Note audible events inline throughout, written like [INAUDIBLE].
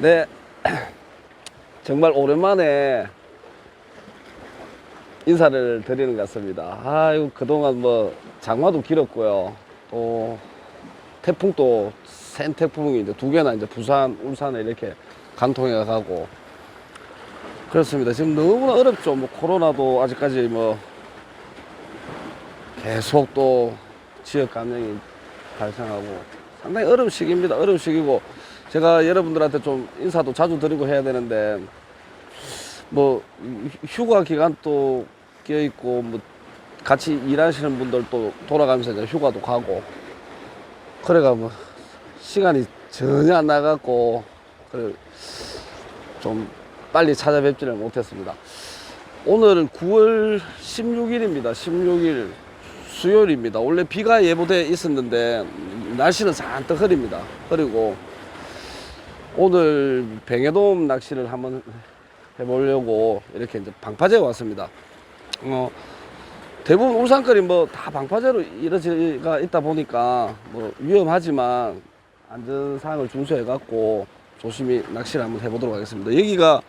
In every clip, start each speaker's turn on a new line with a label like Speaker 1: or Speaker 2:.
Speaker 1: 네. [CLEARS THROAT] 정말 오랜만에 인사를 드리는 것 같습니다. 아유, 그동안 뭐, 장마도 길었고요. 또, 태풍도, 센 태풍이 이제 두 개나 이제 부산, 울산에 이렇게 관통해 가고. 그렇습니다. 지금 너무나 어렵죠. 뭐, 코로나도 아직까지 뭐, 계속 또 지역 감염이 발생하고 상당히 어려운 시기입니다. 어려운 시기고 제가 여러분들한테 좀 인사도 자주 드리고 해야 되는데 뭐 휴가 기간도 껴 있고 뭐 같이 일하시는 분들도 돌아가면서 휴가도 가고 그래가 뭐 시간이 전혀 안 나갔고 그래 좀 빨리 찾아뵙지를 못했습니다. 오늘은 9월 16일입니다. 16일 수요일입니다. 원래 비가 예보돼 있었는데 날씨는 잔뜩 흐립니다. 그리고 오늘 뱅에돔 낚시를 한번 해보려고 이렇게 이제 방파제에 왔습니다. 어, 대부분 울산거리 뭐 다 방파제로 이루어지가 있다 보니까 뭐 위험하지만 안전사항을 준수해 갖고 조심히 낚시를 한번 해보도록 하겠습니다. 여기가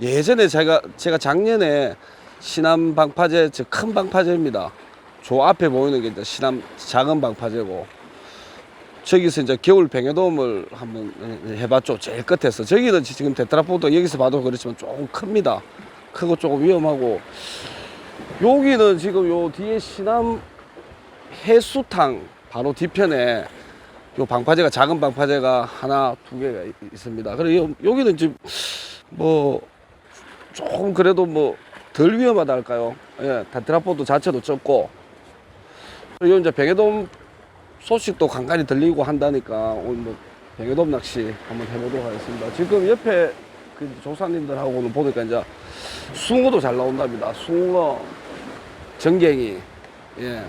Speaker 1: 예전에 제가 제가 작년에 신암 방파제 즉 큰 방파제입니다. 저 앞에 보이는 게 이제 신암 작은 방파제고 저기서 이제 겨울 뱅에돔을 한번 해봤죠. 제일 끝에서 저기는 지금 테트라포드 여기서 봐도 그렇지만 조금 큽니다. 크고 조금 위험하고 여기는 지금 요 뒤에 신암 해수탕 바로 뒤편에 요 방파제가 작은 방파제가 하나 두 개가 있- 있습니다. 그리고 요- 여기는 지금 뭐 조금 그래도 뭐 덜 위험하다 할까요? 예, 테트라포드 자체도 적고 그리고 이제 뱅에돔 소식도 간간히 들리고 한다니까 오늘 뭐 뱅에돔 낚시 한번 해보도록 하겠습니다. 지금 옆에 그 조사님들하고는 보니까 이제 숭어도 잘 나온답니다. 숭어, 전갱이, 예.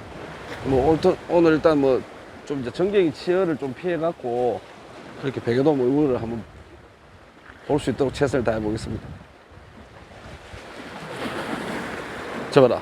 Speaker 1: 뭐 오늘, 일단 뭐 좀 이제 전갱이 치어를 좀 피해갖고 그렇게 뱅에돔 얼굴을 한번 볼 수 있도록 최선을 다해 보겠습니다. 잡아라.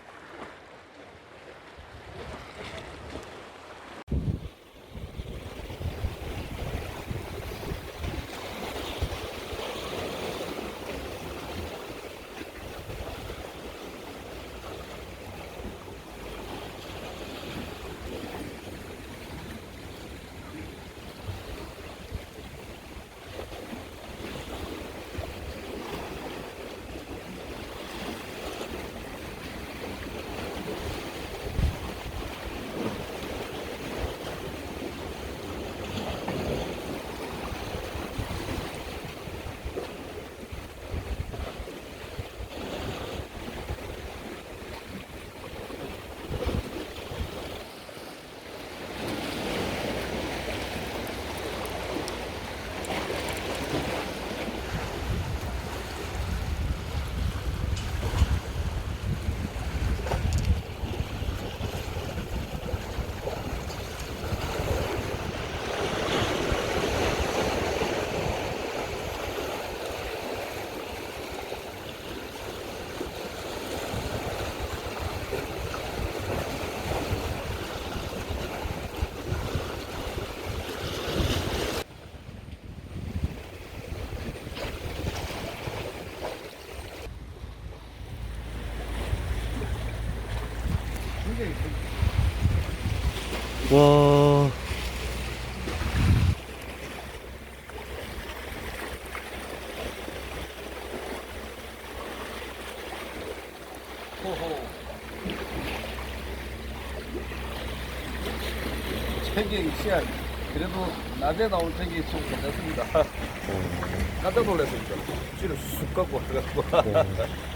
Speaker 1: 와. 챙기 씨앗 그래도 낮에 나올 챙기 좀 괜찮습니다. 깜짝 놀랐습니다. 쥐를 쑥 갖고 와가지고.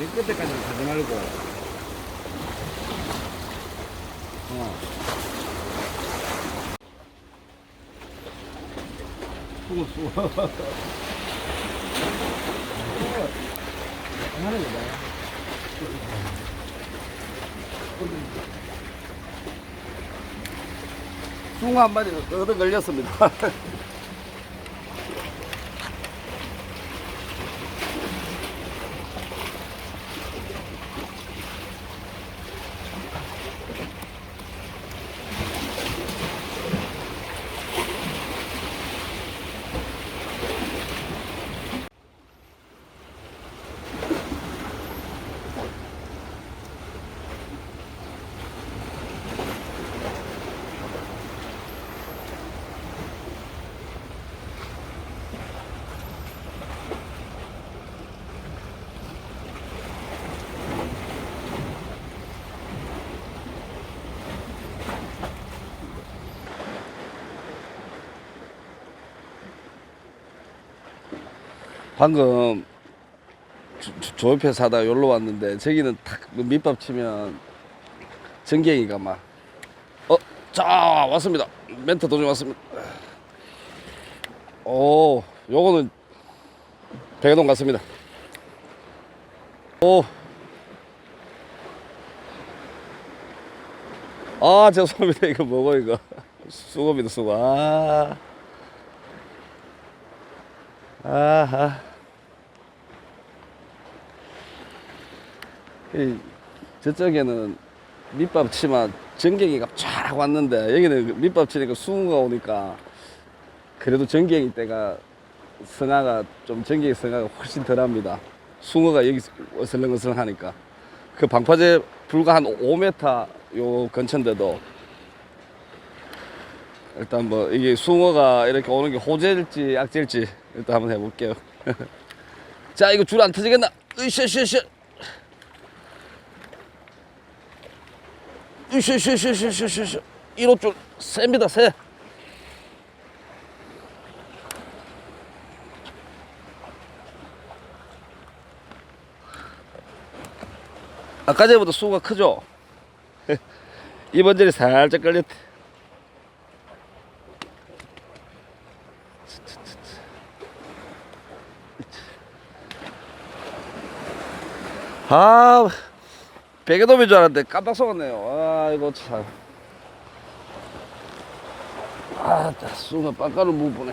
Speaker 1: 맨 끝에까지는 가지 말고. 어. 수고, 수고. 하는 한 마리가 얻어 걸렸습니다. 방금 조- 조- 조옆에 사다 여기로 왔는데 저기는 탁그 밑밥 치면 전갱이가 막 어, 자 왔습니다. 멘트 도중 왔습니다. 오, 요거는 백동 같습니다. 오, 아 죄송합니다. 이거 뭐고 이거 수고입니다 수고. 아, 아하. 저쪽에는 밑밥 치면 전갱이가 쫙 왔는데 여기는 밑밥 치니까 수은가 오니까 그래도 전갱이 때가 성화가 좀 전갱이 성화가 훨씬 덜합니다. 숭어가 여기 어슬렁어슬렁 하니까 그 방파제 불과 한 5m 요 근처인데도 일단 뭐 이게 숭어가 이렇게 오는 게 호재일지 악재일지 일단 한번 해볼게요. [LAUGHS] 자 이거 줄 안 터지겠나? 으쌰 으쌰 으쌰 으쌰으쌰으쌰으쌰으쌰 1호 줄 셉니다 세. 아까 전보다 수가 크죠? [LAUGHS] 이번 절이 살짝 걸렸대. 아 베개돔인 줄 알았는데 깜빡 속았네요 아이고 참 아, 수가 빡가를 못 보네.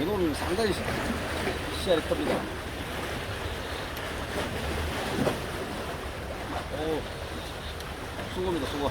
Speaker 1: 이놈이 상당히 시- 시야가 큽니다. 오, 수고입니다, 수고.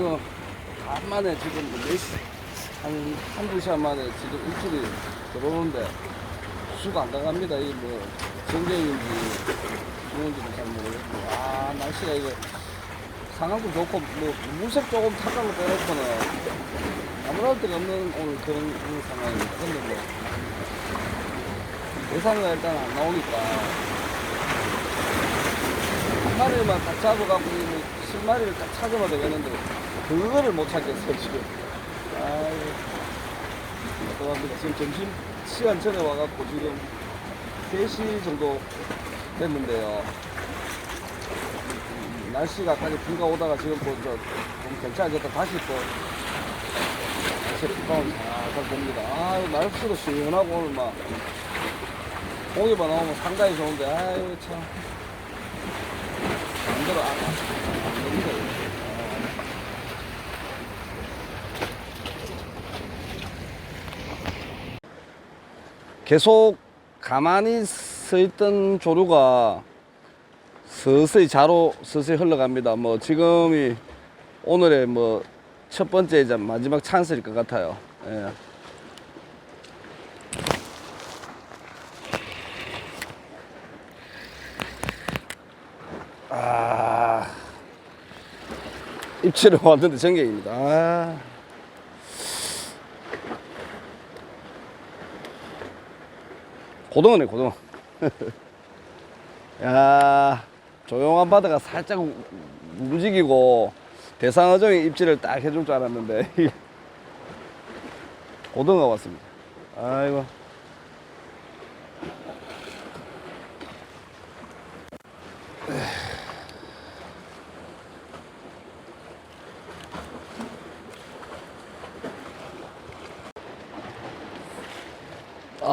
Speaker 1: 지금 간만에 지금 몇 시, 한, 한두 시간 만에 지금 일주일이 들어오는데 수가 안 나갑니다. 이 뭐, 전쟁인지, 누군지도 잘 모르겠고. 아, 날씨가 이거 상황도 좋고, 뭐, 물색 조금 탁한 거 빼놓고는 아무런 데가 없는 오늘 그런, 그런 상황입니다. 근데 뭐, 대상가 일단 안 나오니까. 한 마리만 딱 잡아갖고, 이 10마리를 딱 찾아봐야 되겠는데, 그거를 못 찾겠어요, 지금. 아이고. 죄송합니다. 지금 점심 시간 전에 와갖고 지금 3시 정도 됐는데요. 음, 날씨가 아까 비가 오다가 지금 뭐좀 괜찮아졌다 다시 또 날씨 비가오면 살살 봅니다. 아유, 날씨도 시원하고 오늘 막 고기만 나오면 상당히 좋은데, 아유, 참. 안 들어, 안, 안 됩니다. 계속 가만히 서 있던 조류가 서서히 자로 서서히 흘러갑니다. 뭐 지금이 오늘의 뭐 첫 번째이자 마지막 찬스일 것 같아요. 예. 아 입질을 [LAUGHS] 왔는데 전갱입니다. 아. 고등어네 고등어. [LAUGHS] 야 조용한 바다가 살짝 우- 움직이고 대상어종의 입질을 딱 해줄 줄 알았는데 [LAUGHS] 고등어가 왔습니다. 아이고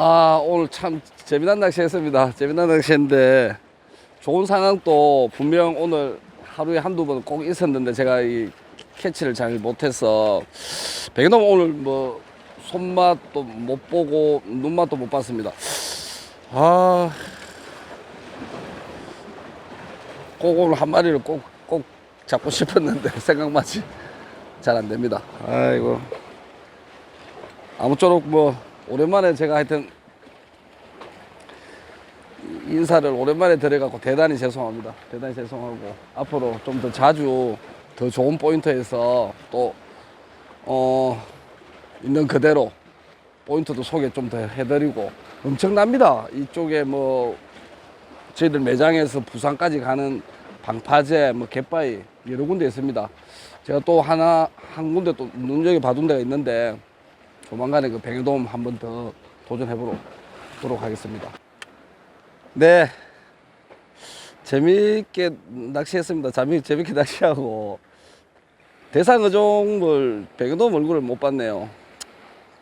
Speaker 1: 아 오늘 참 재미난 낚시 했습니다. 재미난 낚시 했는데 좋은 상황도 분명 오늘 하루에 한두 번 꼭 있었는데 제가 이 캐치를 잘 못해서 백놈 오늘 뭐 손맛도 못 보고 눈맛도 못 봤습니다. 아 꼭 오늘 한 마리를 꼭 꼭 잡고 싶었는데 [LAUGHS] 생각만치 잘 안 됩니다. 아이고. 아무쪼록 뭐 오랜만에 제가 하여튼 인사를 오랜만에 드려갖고 대단히 죄송합니다. 대단히 죄송하고 앞으로 좀 더 자주 더 좋은 포인트에서 또 어, 있는 그대로 포인트도 소개 좀 더 해드리고 엄청납니다. 이쪽에 뭐 저희들 매장에서 부산까지 가는 방파제, 뭐 갯바위 여러 군데 있습니다. 제가 또 하나 한 군데 또 눈여겨 봐둔 데가 있는데 조만간에 그 백여돔 한 번 더 도전해보도록 하겠습니다. 네. 재미있게 낚시했습니다. 재미, 재밌게 낚시하고. 대상어종을 백여돔 얼굴을 못 봤네요.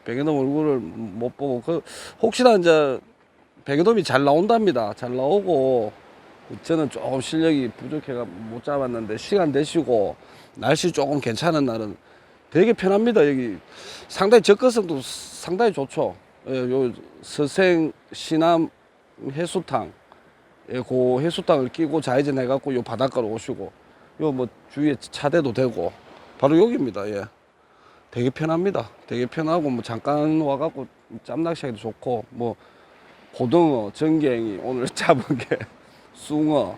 Speaker 1: 백여돔 얼굴을 못 보고, 그, 혹시나 이제 백여돔이 잘 나온답니다. 잘 나오고, 저는 조금 실력이 부족해가 못 잡았는데, 시간 되시고, 날씨 조금 괜찮은 날은 되게 편합니다. 여기 상당히 접근성도 상당히 좋죠. 예, 요 서생 시남 해수탕, 예, 그 해수탕을 끼고 좌회전 해갖고 요 바닷가로 오시고, 요 뭐 주위에 차대도 되고, 바로 여기입니다. 예. 되게 편합니다. 되게 편하고 뭐 잠깐 와갖고 짬낚시하기도 좋고, 뭐 고등어, 전갱이 오늘 [LAUGHS] 잡은 게 숭어,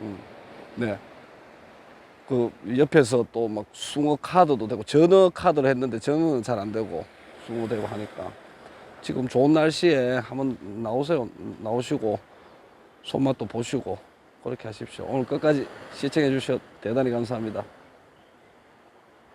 Speaker 1: 음, 네. 그 옆에서 또 막 숭어 카드도 되고 전어 카드를 했는데 전어는 잘 안 되고 숭어 되고 하니까. 지금 좋은 날씨에 한번 나오세요. 나오시고 손맛도 보시고 그렇게 하십시오. 오늘 끝까지 시청해 주셔서 대단히 감사합니다